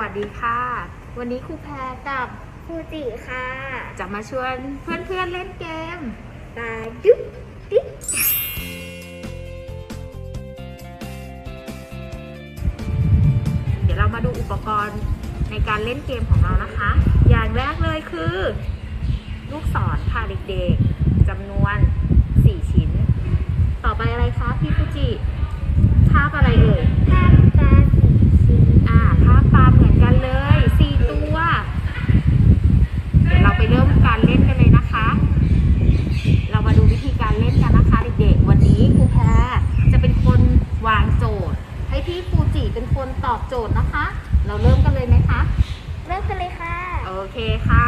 วัสดีค่ะ วันนี้ครูแพรกับฟูจิค่ะ จะมาชวนเพื่อนๆเล่นเกมตาดุ๊กดิ๊กเดี๋ยวเรามาดูอุปกรณ์ในการเล่นเกมของเรานะคะ อย่างแรกเลยคือ ลูกศรค่ะเด็กๆจำนวน 4 ชิ้น ต่อไปอะไรคะพี่ฟูจิภาพอะไรเอ่ย ภาพตาสีชิ้น อ่าภาพปลาเหมือนกันเลย 4 ตัว เดี๋ยวเราไปเริ่มการเล่นกันเลยนะคะ เรามาดูวิธีการเล่นกันนะคะเด็กๆ วันนี้ครูแพรจะเป็นคนวางโจทย์ ให้พี่ฟูจิเป็นคนตอบโจทย์นะคะ เราเริ่มกันเลยไหมคะ เริ่มกันเลยค่ะ โอเคค่ะ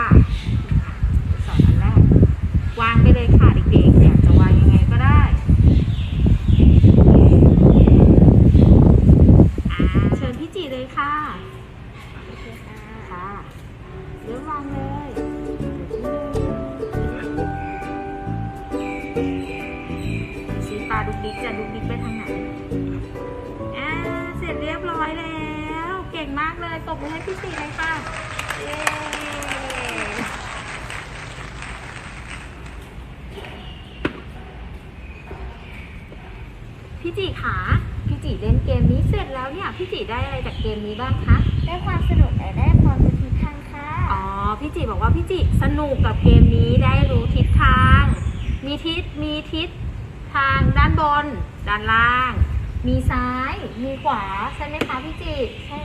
สอนอันแรก วางไปเลยค่ะเด็กๆอยากจะวางยังไงก็ได้อ่าเชิญพี่จีเลยค่ะ โอเคค่ะ ค่ะเริ่มวางเลย ชี้ตาดุกดิกจะดุกดิกไปทางไหนอ่าเสร็จเรียบร้อยแล้ว เก่งมากเลยปรบมือให้พี่สีเลยค่ะเย้พี่จีขาพี่จีเล่นเกมนี้เสร็จแล้วเนี่ยพี่จีได้อะไรจากเกมนี้บ้างคะ ได้ความสนุกและได้ความรู้ทิศทางค่ะ อ๋อ พี่จิบอกว่าพี่จิสนุกกับเกมนี้ได้รู้ทิศทาง มีทิศมี ทิศทางด้านบน ด้านล่าง มีซ้าย มีขวา ใช่ไหมคะพี่จิใช่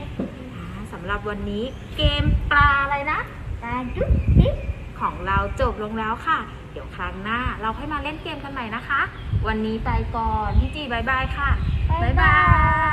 สำหรับวันนี้เกมปลาอะไรนะตาดุ๊กดิ๊กของเราจบลงแล้วค่ะ เดี๋ยวครั้งหน้าเราค่อยมาเล่นเกมกันใหม่นะคะ วันนี้ไปก่อนพี่จีบายบายค่ะบายบาย